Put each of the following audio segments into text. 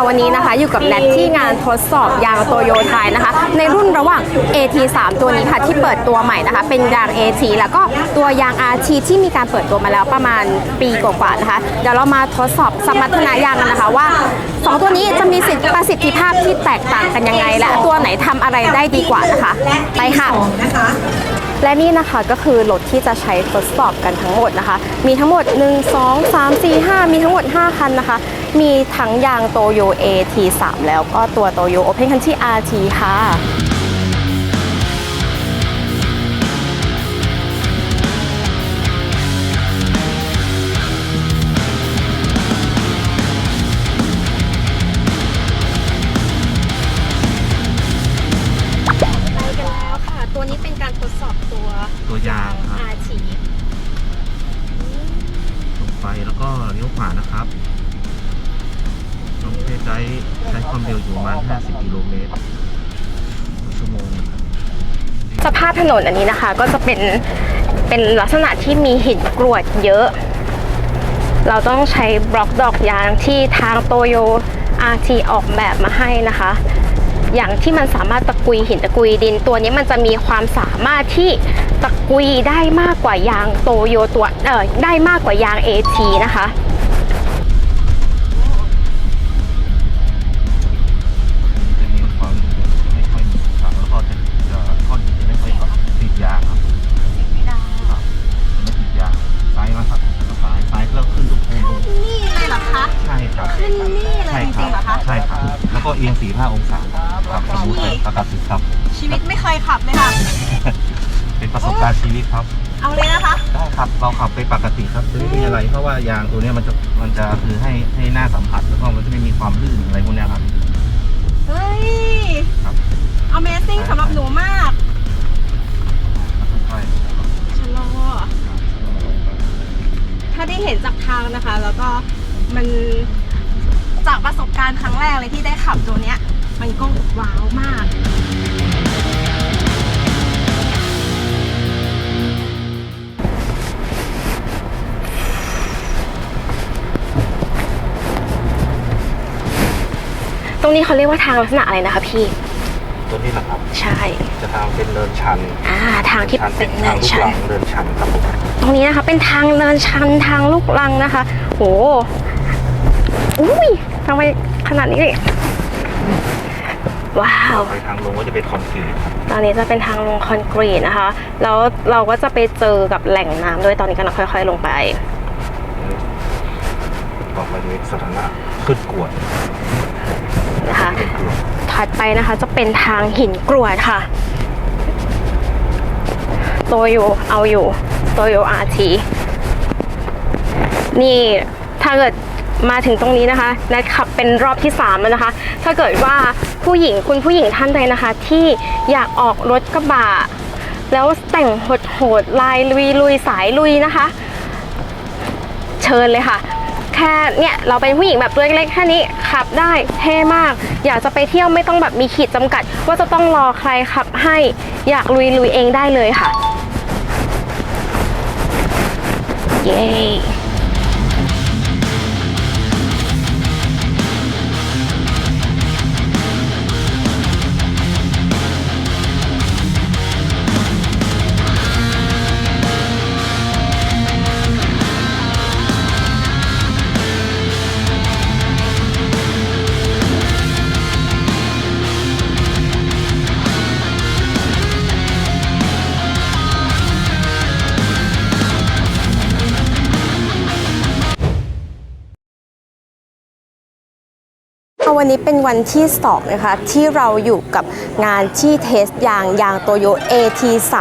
ค่ะวันนี้นะคะ อยู่กับแนทที่งานทดสอบยางโตโยไทยนะคะ ในรุ่นระหว่าง AT3 ตัวนี้ค่ะที่เปิดตัวใหม่นะคะ เป็นยาง AT แล้วก็ตัวยาง RT ที่มีการเปิดตัวมาแล้วประมาณปีกว่าๆนะคะ เดี๋ยวเรามาทดสอบสมรรถนะยางกันนะคะว่า 2 ตัวนี้จะมีสิทธิประสิทธิภาพที่แตกต่างกันยังไง และตัวไหนทำอะไรได้ดีกว่านะคะ ไปค่ะและนี่นะคะก็คือรถที่จะใช้ทดสอบกันทั้งหมดนะคะ มีทั้งหมด 1 2 3 4 5 มีทั้งหมด 5 คันนะคะ มีทั้งยางโตโย AT3 แล้วก็ตัวโตโย Open Country RT ค่ะ ความเร็วอยู่ประมาณ50 กิโลเมตรต่อชั่วโมงสภาพถนนอันนี้นะคะ ก็จะเป็นเป็นลักษณะที่มีหินกรวดเยอะ เราต้องใช้บล็อกดอกยางที่ทางโตโย RT ออกแบบมาให้นะคะ อย่างที่มันสามารถตะกุยหินตะกุยดินตัวนี้มันจะมีความสามารถที่ตะกุยได้มากกว่ายางโตโยตัวเออได้มากกว่ายาง AT นะคะ ขับเลยค่ะ เป็นประสบการณ์ชีวิตครับ เอาเลยนะคะ ได้ครับ เราขับไปปกติครับจะไม่มีอะไร เพราะว่ายางตัวเนี้ยมันจะมันจะคือให้ให้หน้าสัมผัสแล้วก็มันจะไม่มีความลื่นอะไรพวกเนี้ยครับ เฮ้ย ครับ Amazing สำหรับหนูมาก ค่อยชะลอ ถ้าได้เห็นจากทางนะคะ แล้วก็มันจากประสบการณ์ครั้งแรกเลยที่ได้ขับตัวเนี้ย มันก็ว้าวมาก รงนี้เขาเรียกว่าทางลักษณะอะไรนะคะพี่ ตัวนี้นะครับ ใช่ จะทางเป็นเนินชันอ่าทางที่ชันเป็เป็นนเนิทางนลูกชัหนลังเนินชันครับผมตรงนี้นะคะ เป็นทางเนินชันทางลูกลังนะคะ โหอุ้ยทำไมขนาดนี้เลยว้าวไปทางลงก็จะเป็นคอนกรีตครับตอนนี้จะเป็นทางลงคอนกรีตนะคะ แล้วเราก็จะไปเจอกับแหล่งน้ำด้วยตอนนี้กำลังค่อย ๆ ลงไปต่อไปนี้สถานะขึ้นกวด นะคะ ถัดไปนะคะจะเป็นทางหินกรวดค่ะ โตโยเอาอยู่ โตโยอาทีนี่ถ้าเกิดมาถึงตรงนี้นะคะแนทขับเป็นรอบที่3แล้วนะคะ ถ้าเกิดว่าผู้หญิงคุณผู้หญิงท่านใดนะคะ ที่อยากออกรถกระบะแล้วแต่งโหดๆลายลุยลุยสายลุยนะคะ เชิญเลยค่ะ ค่เนี่ยเราเป็นผู้หญิงแบบตัวเล็กๆแค่นี้ขับได้เท่มาก อยากจะไปเที่ยวไม่ต้องแบบมีขีดจำกัด ว่าจะต้องรอใครขับให้อยากลุยลุยๆเองได้เลยค่ะ เย้ วันนี้เป็นวันที่2นะคะที่เราอยู่กับงานที่เทสยางยางโตโย AT3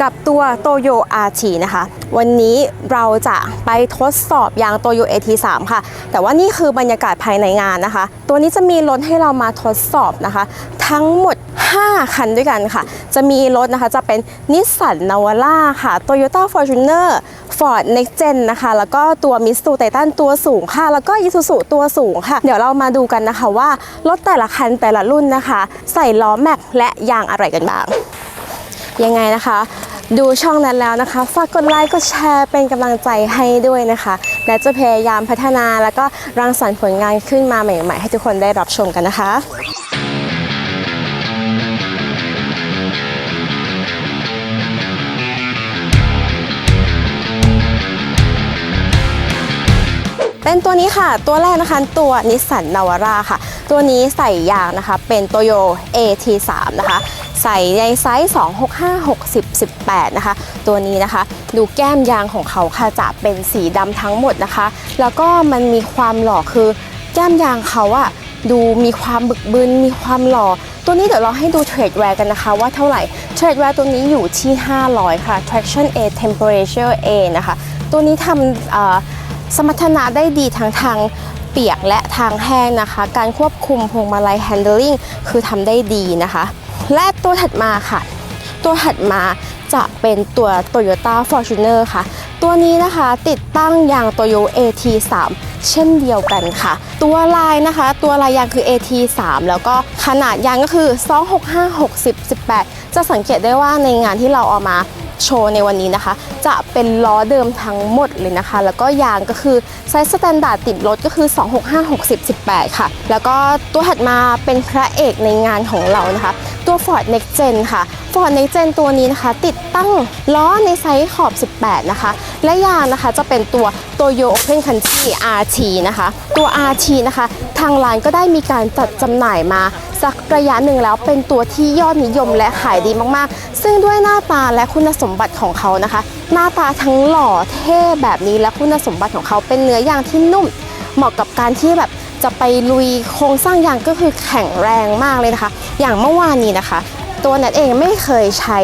กับตัวโตโย RT นะคะ วันนี้เราจะไปทดสอบยางโตโย AT3 ค่ะ แต่ว่านี่คือบรรยากาศภายในงานนะคะ ตัวนี้จะมีรถให้เรามาทดสอบนะคะ ทั้งหมด 5 คันด้วยกันค่ะ จะมีรถนะคะจะเป็นนิสสันนาวาร่าค่ะ Toyota Fortuner Ford Next Gen นะคะ แล้วก็ตัวมิสตูไททันตัวสูงค่ะ แล้วก็ Isuzu ตัวสูงค่ะ เดี๋ยวเรามาดูกันนะคะว่า รถแต่ละคันแต่ละรุ่นนะคะ ใส่ล้อแม็กและยางอะไรกันบ้าง ยังไงนะคะดูช่องนั้นแล้วนะคะ ฝากกดไลค์ กดแชร์ เป็นกำลังใจให้ด้วยนะคะ และจะพยายามพัฒนาแล้วก็รังสรรค์ผลงานขึ้นมาใหม่ ๆ ให้ทุกคนได้รับชมกันนะคะ เป็นตัวนี้ค่ะ ตัวแรกนะคะตัวนิสสันนาวาร่าค่ะ ตัวนี้ใส่ยางนะคะ เป็นโตโย AT3 นะคะ ใส่ในไซส์ 265 60 18 นะคะ ตัวนี้นะคะ ดูแก้มยางของเขาค่ะจะเป็นสีดำทั้งหมดนะคะ แล้วก็มันมีความหล่อคือแก้มยางเขาอะดูมีความบึกบึนมีความหล่อ ตัวนี้เดี๋ยวเราให้ดูเทรดแวร์กันนะคะ ว่าเท่าไหร่เทรดแวร์ตัวนี้อยู่ที่ 500 ค่ะ traction A temperature A นะคะ ตัวนี้ทำ สมรรถนะได้ดีทั้งทางเปียกและทางแห้งนะคะ การควบคุมพวงมาลัย handling คือทำได้ดีนะคะ และตัวถัดมาค่ะ ตัวถัดมาจะเป็นตัว Toyota Fortuner ค่ะ ตัวนี้นะคะติดตั้งยาง Toyo AT3 เช่นเดียวกันค่ะ ตัวลายนะคะ ตัวลายยางคือ AT3 แล้วก็ขนาดยางก็คือ 265 60 18 จะสังเกตได้ว่าในงานที่เราเอามา โชว์ในวันนี้นะคะ จะเป็นล้อเดิมทั้งหมดเลยนะคะ แล้วก็ยางก็คือไซส์สแตนดาร์ดติดรถก็คือ 265 60 18 ค่ะ แล้วก็ตัวถัดมาเป็นพระเอกในงานของเรานะคะ ตัว Ford Next Gen ค่ะ Ford Next Gen ตัวนี้นะคะ ติดตั้งล้อในไซส์ขอบ 18 นะคะ และยางนะคะจะเป็นตัว Toyo Open Country RT นะคะ ตัว RT นะคะ ทางร้านก็ได้มีการจัดจำหน่ายมาสักระยะหนึ่งแล้วเป็นตัวที่ยอดนิยมและขายดีมากๆ ซึ่งด้วยหน้าตาและคุณสมบัติของเขานะคะ หน้าตาทั้งหล่อเท่แบบนี้และคุณสมบัติของเขาเป็นเนื้อยางที่นุ่ม เหมาะกับการที่แบบ จะไปลุยโครงสร้างยางก็คือแข็งแรงมากเลยนะคะ อย่างเมื่อวานนี้นะคะ ตัวนัทเองไม่เคยใช้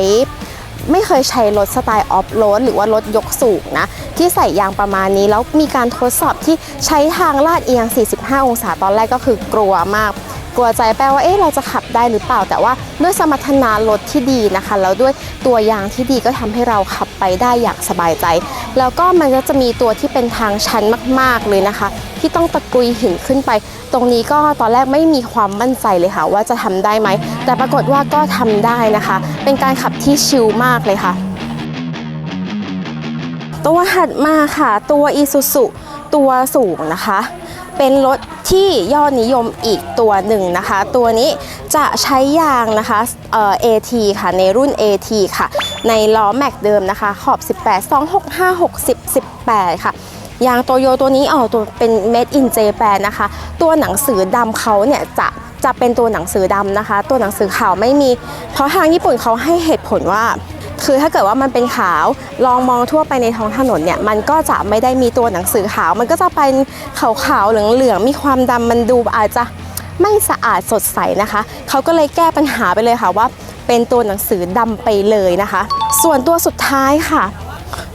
ไม่เคยใช้รถสไตล์ออฟโรดหรือว่ารถยกสูงนะ ที่ใส่ยางประมาณนี้ แล้วมีการทดสอบที่ใช้ทางลาดเอียง 45 องศาตอนแรกก็คือกลัวมาก กลัวใจแปลว่าเอ๊ะเราจะขับได้หรือเปล่า แต่ว่าด้วยสมรรถนะรถที่ดีนะคะ แล้วด้วยตัวยางที่ดีก็ทำให้เราขับไปได้อย่างสบายใจ แล้วก็มันก็จะมีตัวที่เป็นทางชันมาก ๆเลยนะคะ ที่ต้องตะกุยหินขึ้นไป ตรงนี้ก็ตอนแรกไม่มีความมั่นใจเลยค่ะ ว่าจะทำได้ไหม แต่ปรากฏว่าก็ทำได้นะคะ เป็นการขับที่ชิลมากเลยค่ะ ตัวถัดมาค่ะตัว Isuzu ตัวสูงนะคะ เป็นรถที่ยอดนิยมอีกตัวหนึ่งนะคะ ตัวนี้จะใช้ยางนะคะเอ่อ AT ค่ะ ในรุ่น AT ค่ะ ในล้อแม็กเดิมนะคะ ขอบ 18 265 60 18 ค่ะ ยางโตโยตัวนี้อ๋อตัวเป็น made in Japan นะคะ ตัวหนังสือดำเขาเนี่ยจะจะเป็นตัวหนังสือดำนะคะ ตัวหนังสือขาวไม่มี เพราะทางญี่ปุ่นเขาให้เหตุผลว่า คือถ้าเกิดว่ามันเป็นขาวลองมองทั่วไปในท้องถนนเนี่ยมันก็จะไม่ได้มีตัวหนังสือขาว มันก็จะเป็นขาวๆเหลืองๆมีความดำมันดูอาจจะไม่สะอาดสดใสนะคะ เขาก็เลยแก้ปัญหาไปเลยค่ะว่า เป็นตัวหนังสือดำไปเลยนะคะ ส่วนตัวสุดท้ายค่ะ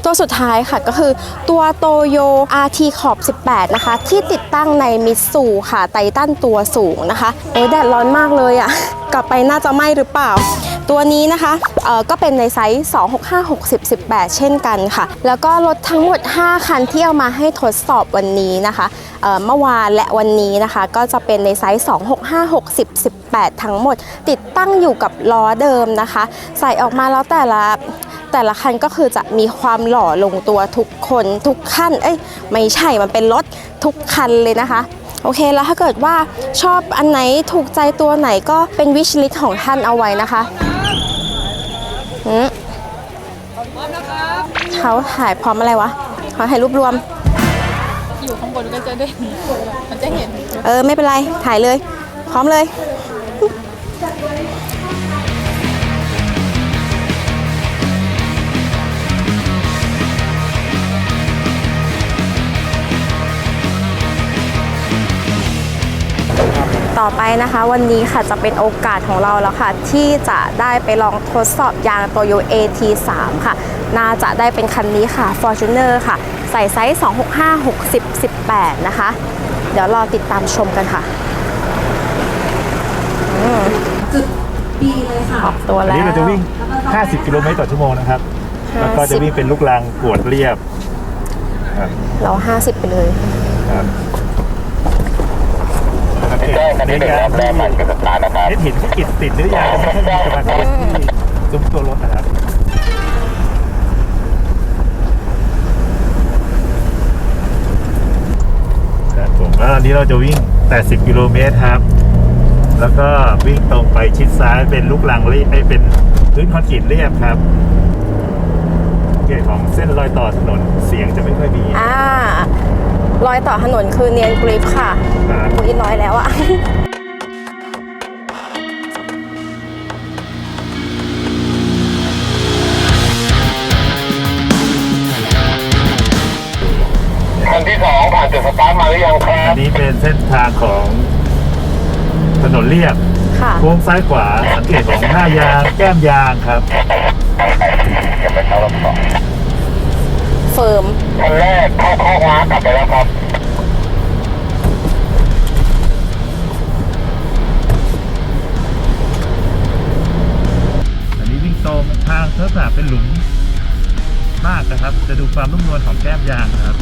ตัวสุดท้ายค่ะก็คือตัวโตโย RT ขอบ 18 นะคะ ที่ติดตั้งในมิตซูค่ะไททันตัวสูงนะคะโอ้ยแดดร้อนมากเลยอะ่ะ กลับไปน่าจะไหม้หรือเปล่า ตัวนี้นะคะเอ่อก็เป็นในไซส์ 265 60 18 เช่นกันค่ะ แล้วก็รถทั้งหมด 5 คันที่เอามาให้ทดสอบวันนี้นะคะเมื่อวานและวันนี้นะคะ ก็จะเป็นในไซส์ 265 60 18 ทั้งหมด ติดตั้งอยู่กับล้อเดิมนะคะ ใส่ออกมาแล้วแต่ละ แต่ละคันก็คือจะมีความหล่อลงตัวทุกคนทุกขั้นเอ้ยไม่ใช่มันเป็นรถทุกคันเลยนะคะโอเคแล้วถ้าเกิดว่าชอบอันไหนถูกใจตัวไหนก็เป็นวิชลิ t ของท่านเอาไว้นะคะอืมเขาถ่ายพร้อมอะไรวะเขาถ่ายรูปรวม อยู่ข้างบนก็จะได้มันจะเห็น เออไม่เป็นไร ถ่ายเลย พร้อมเลย ต่อไปนะคะ วันนี้ค่ะจะเป็นโอกาสของเราแล้วค่ะ ที่จะได้ไปลองทดสอบยาง Toyo AT3 ค่ะ น่าจะได้เป็นคันนี้ค่ะ Fortuner ค่ะ ใส่ไซส์ 265 60 18 นะคะ เดี๋ยวรอติดตามชมกันค่ะออกตัวอันแล้ว นี้เราจะวิ่ง 50 กิโลเมตรต่อชั่วโมงนะครับแล้วก็จะวิ่งเป็นลูกรางกวดเรียบครับเรา 50 ไปเลย ครับ ที่แจ้งคันที่หนึ่รับแรงมันกับสตาร์ทนะครับ เห็นสกิดติดหรือยังไม่ใช่มีสมาธิที่ซุ้มตัวรถนะครับครับผมก็ตอนนี้เราจะวิ่ง 80 กิโลเมตรครับ แล้วก็วิ่งตรงไปชิดซ้ายเป็นลูกลังเรียบเป็นพื้นคอนกรีตเรียบครับเกี่ยวของเส้นรอยต่อถนนเสียงจะไม่ค่อยดีอ่า รอยต่อถนนคือเนียนกริปค่ะครับโอ้ยร้อยแล้วอะคันที่สองผ่านจุดสตาร์ทมาหรือยังครัอับนนี้เป็นเส้นทางของถนนเรียบค่ะ โค้งซ้ายขวาสังเกตของหน้ายางแก้มยางครับ เป็นหลุมมากนะครับ จะดูความนุ่มนวลของแก้มยางครับ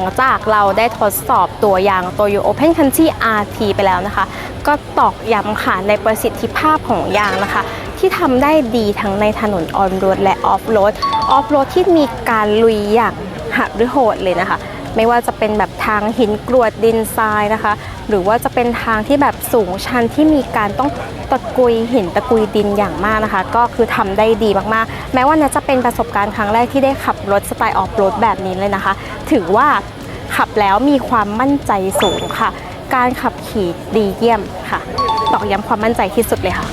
งจากเราได้ทดสอบตัวยาง Toyo Open Country RT ไปแล้วนะคะ ก็ตอกย้ำค่ะในประสิทธิภาพของยางนะคะ ที่ทำได้ดีทั้งในถนนออนโรดและออฟโรดออฟโรดที่มีการลุยอย่างหักหรือโหดเลยนะคะ ไม่ว่าจะเป็นแบบทางหินกรวดดินทรายนะคะ หรือว่าจะเป็นทางที่แบบสูงชันที่มีการต้องตะกุยหินตะกุยดินอย่างมากนะคะ ก็คือทำได้ดีมากๆ แม้ว่าน่าจะเป็นประสบการณ์ครั้งแรกที่ได้ขับรถสไตล์ออฟโรดแบบนี้เลยนะคะ ถือว่าขับแล้วมีความมั่นใจสูงค่ะ การขับขี่ดีเยี่ยมค่ะตอกย้ำความมั่นใจที่สุดเลยค่ะ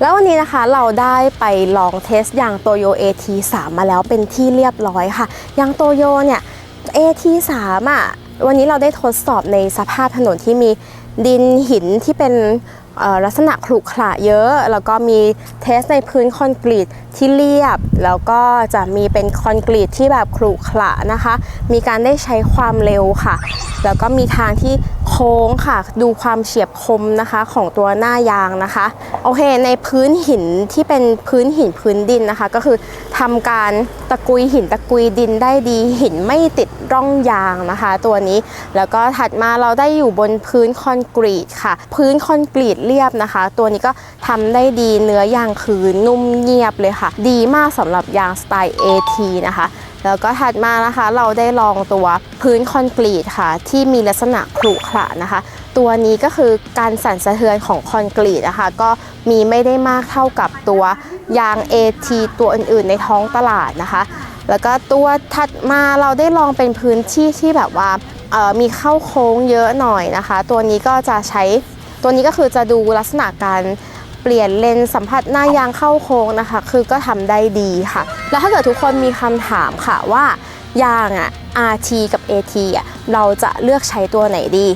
แล้ววันนี้นะคะเราได้ไปลองเทสยางโตโย AT3 มาแล้วเป็นที่เรียบร้อยค่ะ ยางโตโยเนี่ย AT3 อะวันนี้เราได้ทดสอบในสภาพถนนที่มีดินหินที่เป็น ลักษณะขรุขระเยอะ แล้วก็มีเทสในพื้นคอนกรีตที่เรียบ แล้วก็จะมีเป็นคอนกรีตที่แบบขรุขระนะคะ มีการได้ใช้ความเร็วค่ะ แล้วก็มีทางที่โค้งค่ะ ดูความเฉียบคมนะคะของตัวหน้ายางนะคะ โอเค ในพื้นหินที่เป็นพื้นหินพื้นดินนะคะ ก็คือ ทำการตะกุยหินตะกุยดินได้ดีหินไม่ติดร่องยางนะคะ ตัวนี้แล้วก็ถัดมาเราได้อยู่บนพื้นคอนกรีตค่ะ พื้นคอนกรีตเรียบนะคะ ตัวนี้ก็ทำได้ดีเนื้อยางคือนุ่มเงียบเลยค่ะ ดีมากสำหรับยางสไตล์ AT นะคะแล้วก็ถัดมานะคะเราได้ลองตัวพื้นคอนกรีตค่ะ ที่มีลักษณะขรุขระนะคะ ตัวนี้ก็คือการสั่นสะเทือนของคอนกรีตนะคะ ก็มีไม่ได้มากเท่ากับตัว ยาง AT ตัวอื่นๆ ในท้องตลาดนะคะ แล้วก็ตัวถัดมาเราได้ลองเป็นพื้นที่ที่แบบว่ามีเข้าโค้งเยอะหน่อยนะคะ ตัวนี้ก็จะใช้ตัวนี้ก็คือจะดูลักษณะการเปลี่ยนเลนสัมผัสหน้ายางเข้าโค้งนะคะ คือก็ทำได้ดีค่ะ แล้วถ้าเกิดทุกคนมีคำถามค่ะว่ายางอะ RT กับ AT อะเราจะเลือกใช้ตัวไหนดี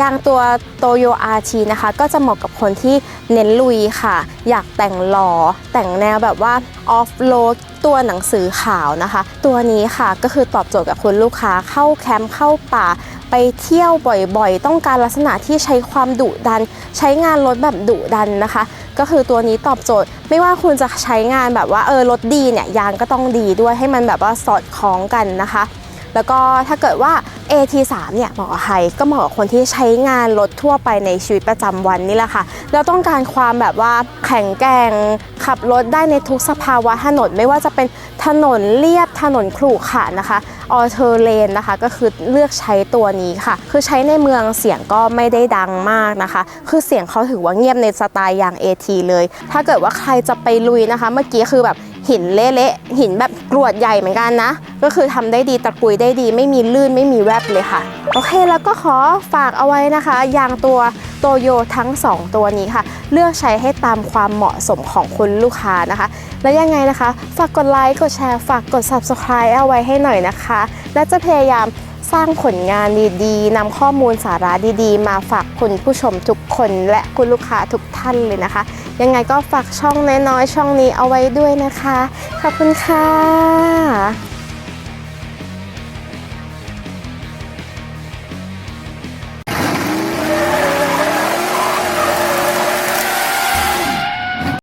ยางตัวโตโย RT นะคะ ก็จะเหมาะกับคนที่เน้นลุยค่ะ อยากแต่งหล่อแต่งแนวแบบว่าออฟโรดตัวหนังสือขาวนะคะ ตัวนี้ค่ะก็คือตอบโจทย์กับคุณลูกค้าเข้าแคมป์เข้าป่า ไปเที่ยวบ่อยๆ ต้องการลักษณะที่ใช้ความดุดัน ใช้งานรถแบบดุดันนะคะ ก็คือตัวนี้ตอบโจทย์ ไม่ว่าคุณจะใช้งานแบบว่าเออรถดีเนี่ยยางก็ต้องดีด้วยให้มันแบบว่าสอดคล้องกันนะคะ แล้วก็ถ้าเกิดว่า AT3 เนี่ยเหมาะกับใครก็เหมาะกับคนที่ใช้งานรถทั่วไปในชีวิตประจำวันนี่แหละค่ะเราต้องการความแบบว่าแข็งแกร่งขับรถได้ในทุกสภาวะถนนไม่ว่าจะเป็นถนนเลียบถนนขรุขระนะคะออเทอร์เลนนะคะก็คือเลือกใช้ตัวนี้ค่ะ คือใช้ในเมืองเสียงก็ไม่ได้ดังมากนะคะ คือเสียงเขาถือว่าเงียบในสไตล์อย่าง AT เลย ถ้าเกิดว่าใครจะไปลุยนะคะ เมื่อกี้คือแบบ หินเละๆหินแบบกรวดใหญ่เหมือนกันนะ ก็คือทำได้ดีตะกุยได้ดี ไม่มีลื่นไม่มีแวบเลยค่ะ โอเคแล้วก็ขอฝากเอาไว้นะคะ ยางตัวโตโยทั้ง 2 ตัวนี้ค่ะ เลือกใช้ให้ตามความเหมาะสมของคุณลูกค้านะคะ แล้วยังไงนะคะ ฝากกดไลค์กดแชร์ฝากกด subscribe เอาไว้ให้หน่อยนะคะ และจะพยายามสร้างผลงานดีๆนำข้อมูลสาระดีๆ มาฝากคุณผู้ชมทุกคนและคุณลูกค้าทุกท่านเลยนะคะ ยังไงก็ฝากช่องน้อยๆช่องนี้เอาไว้ด้วยนะคะ ขอบคุณค่ะ